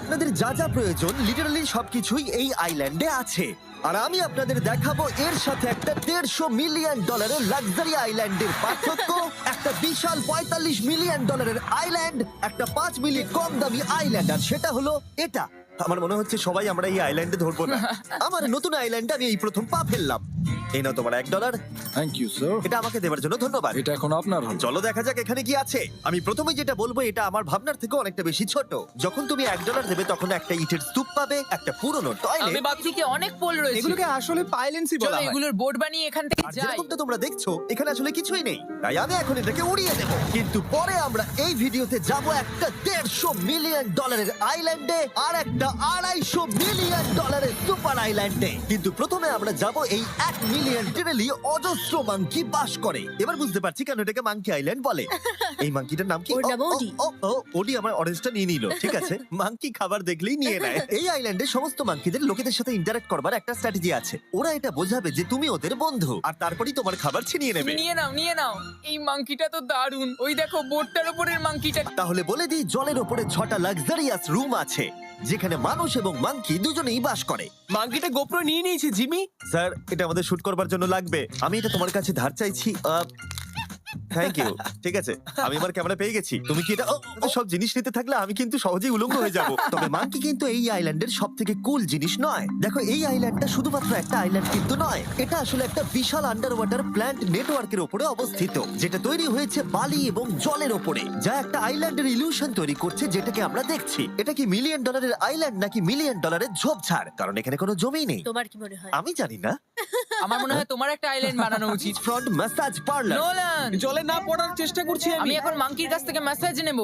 আপনাদের যা যা প্রয়োজন লিটারালি সবকিছুই এই আইল্যান্ডে আছে। আর আমি আপনাদের দেখাবো এর সাথে একটা দেড়শো মিলিয়ন ডলারের লাক্সারি আইল্যান্ডের পার্থক্য, একটা বিশাল পঁয়তাল্লিশ মিলিয়ন ডলারের আইল্যান্ড একটা পাঁচ মিলিয়ন কম দামি আইল্যান্ড আর সেটা হলো এটা। আমার মনে হচ্ছে সবাই আমরা এই আইল্যান্ডে ধরবো না। আমার নতুন আইল্যান্ডে আমি এই প্রথম পা ফেললাম। এই নাও তোমার এক ডলার থ্যাংক ইউ স্যার এটা আমাকে দেওয়ার জন্য ধন্যবাদ। এটা এখন আপনার হল। চলো দেখা যাক এখানে কি আছে। আমি প্রথমে যেটা বলব এটা আমার ভাবনার থেকে অনেকটা বেশি ছোট। যখন তুমি এক ডলার দেবে তখন একটা ইটের স্তূপ পাবে একটা পুরনো আমি টয়লেট বাকি থেকে অনেক পোল রয়েছে। এগুলোকে আসলে পাইলেন্সি চলো বলা হয়। এগুলোর বোর্ড বানিয়ে এখান থেকে আর যাই। যেরকমটা তোমরা দেখছ এখানে আসলে কিছুই নেই। তাই আমি এখন এটাকে উড়িয়ে দেবো। কিন্তু পরে আমরা এই ভিডিওতে যাব একটা দেড়শো মিলিয়ন ডলারের আইল্যান্ডে আর একটা আড়াইশো মিলিয়ন ডলারের সুপার আইল্যান্ডে কিন্তু প্রথমে আমরা যাব এই এক মিলিয়ন টেনেলি অজস্র মাংকি বাস করে। এবার বুঝতে পারছি কেন এটাকে মাংকি আইল্যান্ড বলে। এই মাংকিটার নাম কি? ওর নাম ওডি। ও, ও, ওডি আমার অরেঞ্জটা নিয়ে নিল ঠিক আছে? মাংকি খাবার দেখলেই নিয়ে নেয়। এই আইল্যান্ডে সমস্ত মাংকিদের লোকেদের সাথে ইন্টারঅ্যাক্ট করবার একটা স্ট্র্যাটেজি আছে। ওরা এটা বোঝাবে যে তুমি ওদের বন্ধু আর তারপরেই তোমার খাবার ছিনিয়ে নেবে। নিয়ে নাও নিয়ে নাও। এই মাংকিটা তো দারুণ ওই দেখো বোর্ডটার উপরের মাংকিটা। তাহলে বলে দিই জলের ওপরে ছটা লাক্সারিয়াস রুম আছে। যেখানে মানুষ এবং মাঙ্কি দুজনেই বাস করে। মাঙ্কিটা গোপ্রো নিয়ে নিয়েছে জিমি। স্যার এটা আমাদের শুট করবার জন্য লাগবে। আমি এটা তোমার কাছে ধার চাইছি থ্যাংক ইউ ঠিক আছে আমি আমার ক্যামেরা পেয়ে গেছি। তুমি কি এটা ও, ও, সব জিনিস নিতে থাকলে আমি কিন্তু সহজেই উলঙ্গ হয়ে যাব। তবে মাংকি কিন্তু এই আইল্যান্ডের সব থেকে কুল জিনিস নয়। দেখো এই আইল্যান্ডটা শুধুমাত্র একটা আইল্যান্ড কিন্তু নয় এটা আসলে একটা বিশাল আন্ডার ওয়াটার প্ল্যান্ট নেটওয়ার্কের উপরে অবস্থিত যেটা তৈরি হয়েছে বালি এবং জলের ওপরে যা একটা আইল্যান্ডের ইলিউশন তৈরি করছে যেটাকে আমরা দেখছি। এটা কি মিলিয়ন ডলারের আইল্যান্ড নাকি মিলিয়ন ডলারের ঝোপঝাড়? কারণ এখানে কোনো জমি নেই। তোমার কি মনে হয়? আমি জানি না। আমার মনে হয় তোমার একটা আইল্যান্ড বানানো উচিত। Front massage parlour Nolan! জলে না পড়ার চেষ্টা করছি আমি। আমি এখন মাংকির কাছ থেকে মেসেজ নেব।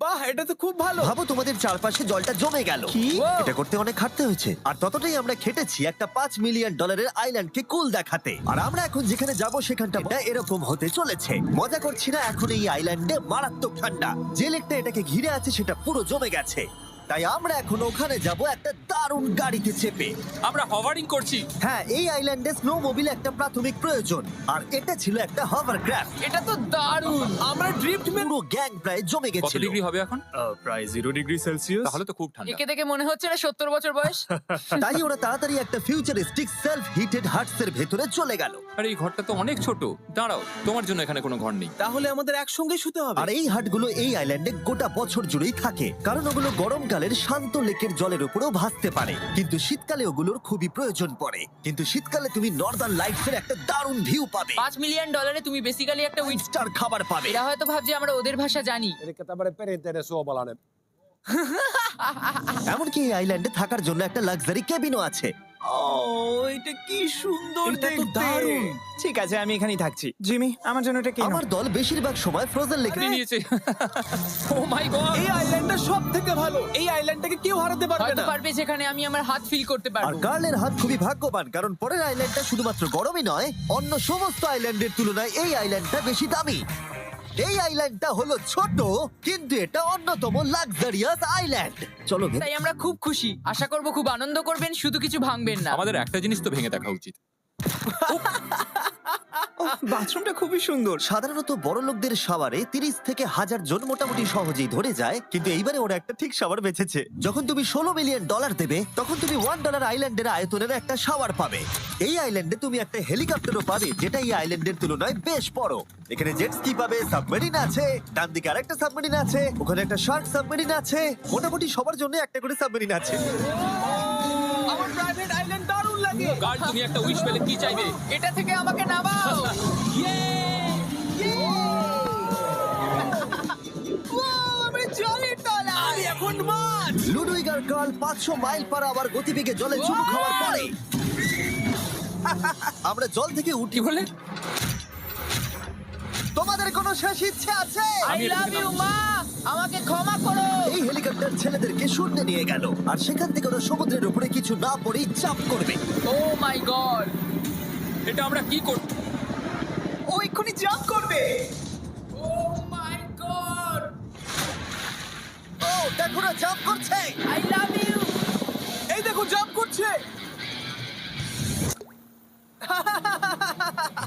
বাহ এটা তো খুব ভালো। ভাবো তোমাদের চারপাশে জলটা জমে গেল। কি? এটা করতে অনেক খাটতে হয়েছে। আর ততটাই আমরা খেটেছি একটা পাঁচ মিলিয়ন ডলারের আইল্যান্ডকে কুল দেখাতে। আর আমরা এখন যেখানে যাব সেখানটা এরকম হতে চলেছে। মজা করছি না এখন এই আইল্যান্ডে মারাত্মক ঠান্ডা। যে লেকটা এটাকে ঘিরে আছে সেটা পুরো জমে গেছে। তাই আমরা এখন ওখানে যাব একটা দারুণ গাড়িতে চেপে। আমরা হভারিং করছি। হ্যাঁ এই আইল্যান্ডে স্নো মোবিল একটা প্রাথমিক প্রয়োজন। আর এটা ছিল একটা হভারক্রাফট এটা তো দারুণ! আমরা ড্রিফট পুরো গ্যাং প্রায় জমে কত গেছিল। ডিগ্রি হবে এখন? প্রায় জিরো ডিগ্রি সেলসিয়াস তাহলে তো খুব ঠান্ডা। একে দেখে মনে হচ্ছে না সত্তর বছর বয়স। তাই ওরা তাড়াতাড়ি একটা ফিউচারিস্টিক সেলফ হিটেড হাটস এর ভেতরে চলে গেল। আরে এই ঘরটা তো অনেক ছোট। দাঁড়াও তোমার জন্য এখানে কোনো ঘর নেই। তাহলে আমাদের একসঙ্গে শুতে হবে। আর এই হাটগুলো এই আইল্যান্ডে গোটা বছর জুড়েই থাকে। কারণ ওগুলো গরমকালের শান্ত লেকের জলের উপরেও ভাসতে পারে। কিন্তু শীতকালে ওগুলোর খুবই প্রয়োজন পড়ে। কিন্তু শীতকালে তুমি নর্দার্ন লাইটস এর একটা দারুণ ভিউ পাবে। পাঁচ মিলিয়ন ডলারে তুমি বেসিক্যালি একটা উইন্ড স্টার খাবার পাবে। এরা হয়তো ভাবছে আমরা ওদের ভাষা জানি। tämmöinen perinteinen suomalainen এমনকি এই আইল্যান্ডে থাকার জন্য একটা লাক্সারি কেবিনও আছে। ও এটা কি সুন্দর এটা তো দেখতে। দারুণ। ঠিক আছে আমি এখানেই থাকছি। জিমি আমার জন্য এটা কেন আমার দল বেশিরভাগ সময় ফ্রোজেন লেকে নিয়ে নিয়েছে ও মাই গড এই আইল্যান্ডটা সব থেকে ভালো। এই আইল্যান্ডটাকে কেউ হারাতে পারবে হয়তো না। পারবে যেখানে আমি আমার হাত ফিল করতে আর পারব কার্লের হাত খুবই ভাগ্যবান কারণ পরের আইল্যান্ডটা শুধুমাত্র গরমই নয় অন্য সমস্ত আইল্যান্ডের তুলনায় এই আইল্যান্ডটা বেশি দামি। এই আইল্যান্ডটা হলো ছোট কিন্তু এটা অন্যতম লাক্সারিয়াস আইল্যান্ড চলো ভেতরে তাই আমরা খুব খুশি। আশা করব খুব আনন্দ করবেন শুধু কিছু ভাঙবেন না। আমাদের একটা জিনিস তো ভেঙে দেখা উচিত। বাথরুমটা খুবই সুন্দর। সাধারণত বড় লোকদের সাওয়ারে তিরিশ থেকে হাজার জন মোটামুটি সহজেই ধরে যায়, কিন্তু এইবারে ওরা একটা ঠিক সাওয়ার বেঁচেছে। যখন তুমি ষোলো মিলিয়ন ডলার দেবে, তখন তুমি ওয়ান ডলার আইল্যান্ডের আয়তনের একটা সাওয়ার পাবে। এই আইল্যান্ডে তুমি একটা হেলিকপ্টারও পাবে, যেটা এই আইল্যান্ডের তুলনায় বেশ বড়। এখানে জেট স্কি পাবে, সাবমেরিন আছে ডান দিকে আরেকটা সাবমেরিন আছে, ওখানে একটা শার্ক সাবমেরিন আছে, মোটামুটি সবার জন্য একটা করে সাবমেরিন আছে। আইল্যান্ড লাগে। গার্ড তুমি একটা উইশ পেলে কি চাইবে? এটা থেকে আমাকে নামাও। এখন মাছ! লুডুইগার কার্ল পাঁচশো মাইল পার আবার গতিবেগে জলে চুমু খাওয়ার পরে। আমরা জল থেকে উঠি বলে তোমাদের কোনো শেষ ইচ্ছে আছে? আই লাভ ইউ মা! আমাকে ক্ষমা করো। এই হেলিকপ্টার ছেলেদেরকে শূন্যে নিয়ে গেল। আর সেখান থেকে ওরা সমুদ্রের উপরে কিছু না পড়েই চাপ করবে। Oh my God. এটা আমরা কি কর ও এক্ষুনি জাম্প করবে। Oh my god. ও দেখো না চাপ করছে। আই লাভ ইউ এই দেখো জাম্প করছে।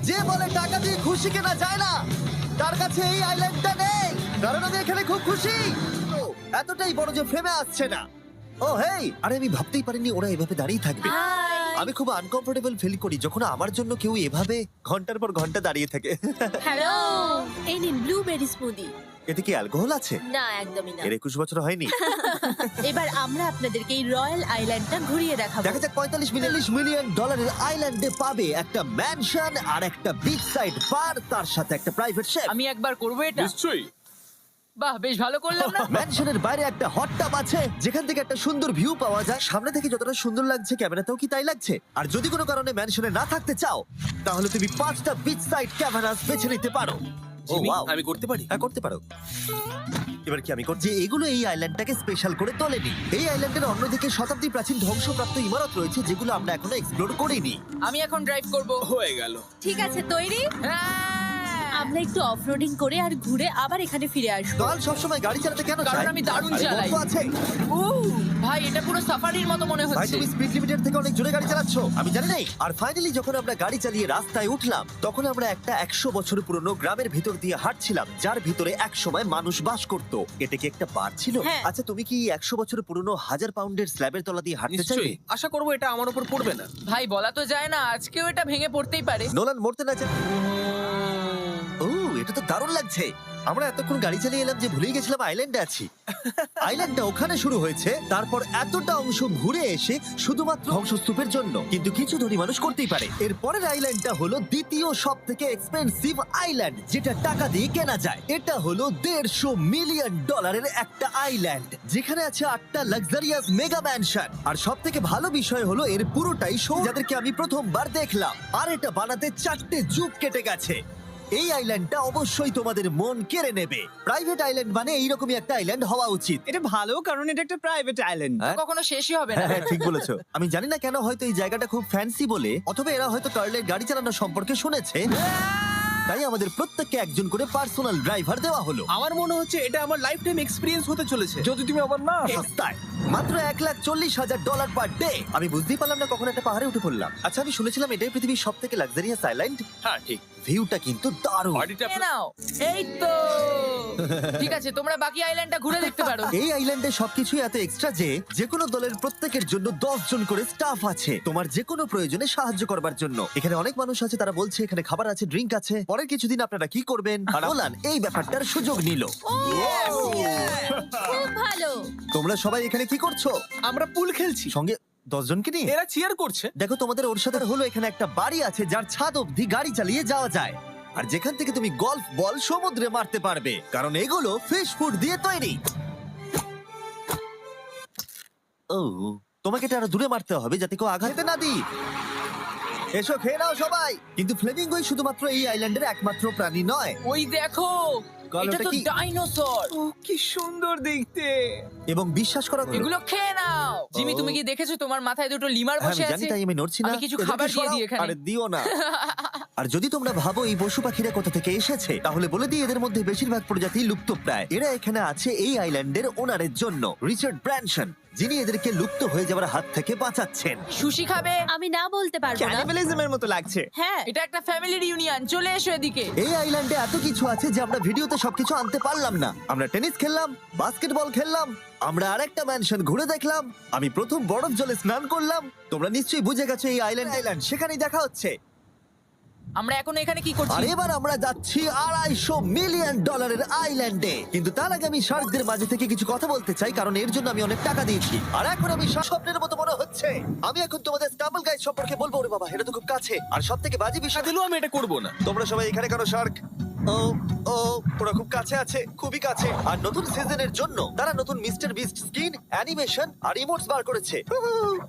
যে বলে টাকা দিয়ে খুশি কেনা যায় না তার কাছে এই আইল্যান্ডটা নেই। কারণ এখানে খুব খুশি। ও, এতটাই বড় যে ফ্রেমে আসছে না। ও হেই! আরে আমি ভাবতেই পারিনি ওরা এভাবে দাঁড়িয়ে থাকবে। আমি খুব আনকমফোর্টেবল ফিল করি যখন আমার জন্য কেউ এভাবে ঘণ্টার পর ঘণ্টা দাঁড়িয়ে থাকে। হ্যালো! এই নিন ব্লুবেরি স্মুদি এতে কি অ্যালকোহল আছে? না একদমই না। এর একুশ বছর হয়নি। এবার আমরা আপনাদেরকে এই রয়্যাল আইল্যান্ডটা ঘুরিয়ে দেখাবো। দেখা যাক পঁয়তাল্লিশ মিলিয়ন মিলিয়ন ডলারের আইল্যান্ডে পাবে একটা ম্যানশন আর একটা বিচ সাইড পার তার সাথে একটা প্রাইভেট শেফ আমি একবার করব এটা? নিশ্চয়ই। বাহ বেশ ভালো করলাম না? ম্যানশনের বাইরে একটা হট টাব আছে যেখান থেকে একটা সুন্দর ভিউ পাওয়া যায়। সামনে থেকে যতটা সুন্দর লাগছে ক্যামেরাতেও কি তাই লাগছে? আর যদি কোনো কারণে ম্যানশনে না থাকতে চাও তাহলে তুমি পাঁচটা বিচ সাইড ক্যামেরাস বেছে নিতে পারো। Oh Jimmy, wow। আমি করতে পারি? হ্যাঁ করতে পারো। এবার কি আমি করছি এগুলো এই আইল্যান্ডটাকে স্পেশাল করে তোলেনি। এই আইল্যান্ডের অন্যদিকে শতাব্দী প্রাচীন ধ্বংসপ্রাপ্ত ইমারত রয়েছে যেগুলো আমরা এখনও এক্সপ্লোর করিনি। আমি এখন ড্রাইভ করব। হয়ে গেল। ঠিক আছে তৈরি? হ্যাঁ। আমরা একটু অফরোডিং করে আর ঘুরে আবার এখানে ফিরে আসব। কাল সবসময় গাড়ি চালাতে কেন কারণ চায়? আমি দারুণ আরে চালাই। গল্প আছে। উ, ভাই এটা পুরো সাফারির মতো মনে ভাই হচ্ছে। তুমি স্পিড লিমিটের থেকে অনেক জোরে গাড়ি চালাচ্ছ। আমি জানি নাই। আর ফাইনালি যখন আমরা গাড়ি চালিয়ে রাস্তায় উঠলাম তখন আমরা একটা একশো বছর পুরনো গ্রামের ভিতর দিয়ে হাঁটছিলাম যার ভিতরে এক সময় মানুষ বাস করত। এটা কি একটা বার ছিল? হ্যাঁ। আচ্ছা তুমি কি একশো বছর পুরনো হাজার পাউন্ডের স্ল্যাবের তলা দিয়ে হাঁটতে চাইবে? নিশ্চয়ই আশা করব এটা আমার উপর পড়বে না। ভাই বলা তো যায় না আজকেও এটা ভেঙে পড়তেই পারে। নোলান মরতে না চায় ও এটা তো দারুণ লাগছে। আমরা এতক্ষণ গাড়ি চালিয়ে এলাম যে ভুলেই গেছিলাম আইল্যান্ডে আছি। আইল্যান্ডটা ওখানে শুরু হয়েছে তারপর এতটা অংশ ঘুরে এসে শুধুমাত্র ধ্বংসস্তূপের জন্য। কিন্তু কিছু ধনী মানুষ করতেই পারে। এর পরের আইল্যান্ডটা হলো দ্বিতীয় সব থেকে এক্সপেন্সিভ আইল্যান্ড যেটা টাকা দিয়ে কেনা যায়। এটা হলো দেড়শো মিলিয়ন ডলারের একটা আইল্যান্ড যেখানে আছে আটটা লাক্সারিয়াস মেগা ম্যানশন আর সব থেকে ভালো বিষয় হলো এর পুরোটাই শো যাদেরকে আমি প্রথমবার দেখলাম। আর এটা বানাতে চারটে যুগ কেটে গেছে। এই আইল্যান্ডটা অবশ্যই তোমাদের মন কেড়ে নেবে। প্রাইভেট আইল্যান্ড মানে এইরকমই একটা আইল্যান্ড হওয়া উচিত। এটা ভালো কারণ এটা একটা প্রাইভেট আইল্যান্ড হ্যাঁ? কখনো শেষই হবে না। হ্যাঁ, হ্যাঁ, ঠিক বলেছ। আমি জানি না কেন হয়তো এই জায়গাটা খুব ফ্যান্সি বলে অথবা এরা হয়তো কার্লের গাড়ি চালানো সম্পর্কে শুনেছে। তাই আমাদের প্রত্যেককে একজন করে পার্সোনাল ড্রাইভার দেওয়া হলো। আমার মনে হচ্ছে এটা আমার লাইফ টাইম এক্সপিরিয়েন্স হতে চলেছে। যদি তুমি আবার না। সস্তায়। মাত্র এক লাখ চল্লিশ হাজার ডলার পার ডে আমি বুঝতেই পারলাম না কখন একটা পাহাড়ে উঠে পড়লাম। আচ্ছা আমি শুনেছিলাম এটাই পৃথিবীর সব থেকে লাক্সারিয়াস আইল্যান্ড হ্যাঁ ঠিক। ভিউটা কিন্তু দারুণ। বাড়িটা এ নাও এই তো। ঠিক আছে তোমরা বাকি আইল্যান্ডটা ঘুরে দেখতে পারো। এই আইল্যান্ডে সবকিছুই এত এক্সট্রা যে যে কোনো দলের প্রত্যেকের জন্য দশ জন করে স্টাফ আছে তোমার যে কোনো প্রয়োজনে সাহায্য করবার জন্য। এখানে অনেক মানুষ আছে তারা বলছে এখানে খাবার আছে ড্রিঙ্ক আছে। পরের কিছুদিন আপনারা কি করবেন? আর ওলান এই ব্যাপারটার সুযোগ নিল। খুব ভালো। তোমরা সবাই এখানে কি করছ? আমরা পুল খেলছি। সঙ্গে দশ জনকে নিয়ে? এরা চিয়ার করছে। দেখো তোমাদের ওর সাথে হলো এখানে একটা বাড়ি আছে যার ছাদ অবধি গাড়ি চালিয়ে যাওয়া যায়। আর যেখান থেকে তুমি গল্ফ বল সমুদ্রে মারতে পারবে কারণ এগুলো ফিশ ফুড দিয়ে তৈরি। ও তোমাকে এটা আরও দূরে মারতে হবে যাতে কেউ আঘাতে না দিই। এসো খেয়ে নাও সবাই। কিন্তু ফ্লেমিঙ্গোই শুধুমাত্র এই আইল্যান্ডের একমাত্র প্রাণী নয়। ওই দেখো কাল এটা ওটা তো কি? ডাইনোসর। ও কি সুন্দর দেখতে। এবং বিশ্বাস করা এগুলো খেয়ে নাও। জিমি তুমি কি দেখেছ? তোমার মাথায় দুটো লিমার হ্যাঁ, বসে আমি জানি আছে। তাই আমি নড়ছি না। আমি কিছু এদেরকে খাবার দিয়ে সরাও। দিই এখানে। আরে দিও না। আর যদি তোমরা ভাবো এই পশু পাখিরা কোথা থেকে এসেছে তাহলে বলে দিই এদের মধ্যে বেশিরভাগ প্রজাতি লুপ্ত প্রায় এরা এখানে আছে এই আইল্যান্ডের ওনারের জন্য রিচার্ড ব্র্যানসন যিনি এদেরকে লুপ্ত হয়ে যাওয়ার হাত থেকে বাঁচাচ্ছেন। সুশি খাবে? আমি না বলতে পারব না। ক্যানিবালিজমের মতো লাগছে। হ্যাঁ। এটা একটা ফ্যামিলি রিউনিয়ন চলে এসো এদিকে। এই আইল্যান্ডে এত কিছু আছে যে আমরা ভিডিওতে সবকিছু আনতে পারলাম না। আমরা টেনিস খেললাম বাস্কেটবল খেললাম আমরা আরেকটা ম্যানশন ঘুরে দেখলাম আমি প্রথম বরফ জলে স্নান করলাম। তোমরা নিশ্চয়ই বুঝে গেছো এই আইল্যান্ড আইল্যান্ড সেখানেই দেখা হচ্ছে। আমরা এখন এখানে কি আর আরে এবার আমরা যাচ্ছি আড়াইশো মিলিয়ন ডলারের আইল্যান্ডে। কিন্তু তার আগে আমি শার্কদের মাঝে থেকে কিছু কথা বলতে চাই কারণ এর জন্য আমি অনেক টাকা দিয়েছি। আর এখন আমি স্বপ্নের মতো মনে হচ্ছে। আমি এখন তোমাদের স্টাম্বল গাইড সম্পর্কে বলব ওরে বাবা এটা তো খুব কাছে। আর সব থেকে বাজে বিষয় দিলেও আমি এটা করব না। তোমরা সবাই এখানে কেন শার্ক? ও ও ওরা খুব কাছে আছে খুবই কাছে। আর নতুন সিজনের জন্য তারা নতুন মিস্টার বিস্ট স্কিন অ্যানিমেশন আর ইমোটস বার করেছে।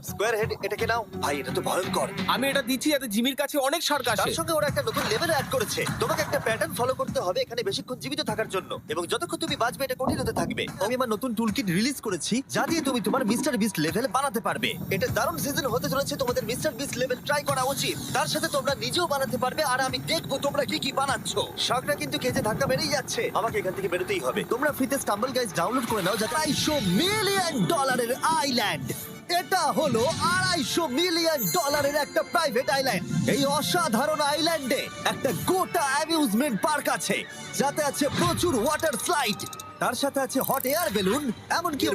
স্কোয়ার হেড এটাকে নাও। ভাই এটা তো ভয়ঙ্কর। আমি এটা দিচ্ছি যাতে জিমির কাছে অনেক সার্ক আসে। তার সঙ্গে ওরা একটা নতুন লেভেল অ্যাড করেছে। তোমাকে একটা প্যাটার্ন ফলো করতে হবে এখানে বেশিক্ষণ জীবিত থাকার জন্য। এবং যতক্ষণ তুমি বাঁচবে এটা কঠিন হতে থাকবে। আমি আমার নতুন টুলকিট রিলিজ করেছি যা দিয়ে তুমি তোমার মিস্টার বিস্ট লেভেল বানাতে পারবে। এটা দারুণ সিজন হতে চলেছে তোমাদের মিস্টার বিস্ট লেভেল ট্রাই করা উচিত। তার সাথে তোমরা নিজেও বানাতে পারবে আর আমি দেখব তোমরা কি কি বানাচ্ছো। শাকরা কিন্তু কেজে ধাক্কা মেরেই যাচ্ছে। আমাকে এখান থেকে বেরোতেই হবে। তোমরা ফ্রিতে স্টাম্বল গাইজ ডাউনলোড করে নাও, যাতে আড়াইশো মিলিয়ন ডলারের আইল্যান্ড এটা হলো আড়াইশো মিলিয়ন ডলারের একটা প্রাইভেট আইল্যান্ড এই অসাধারণ আইল্যান্ডে একটা গোটা অ্যামিউজমেন্ট পার্ক আছে, যাতে আছে প্রচুর ওয়াটার স্লাইড তার সাথে আছে হট এয়ার বেলুন এমনকি